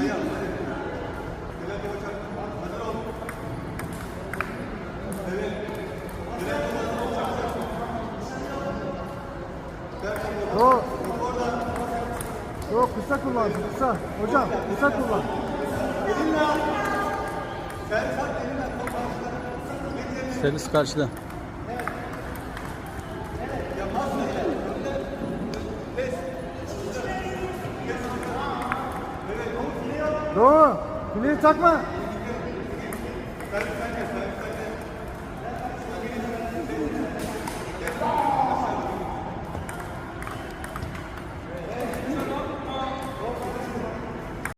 Yok. Yok kısa kullan kısa. Hocam kısa kullan. Servis karşıda. Doğu. Bileği takma.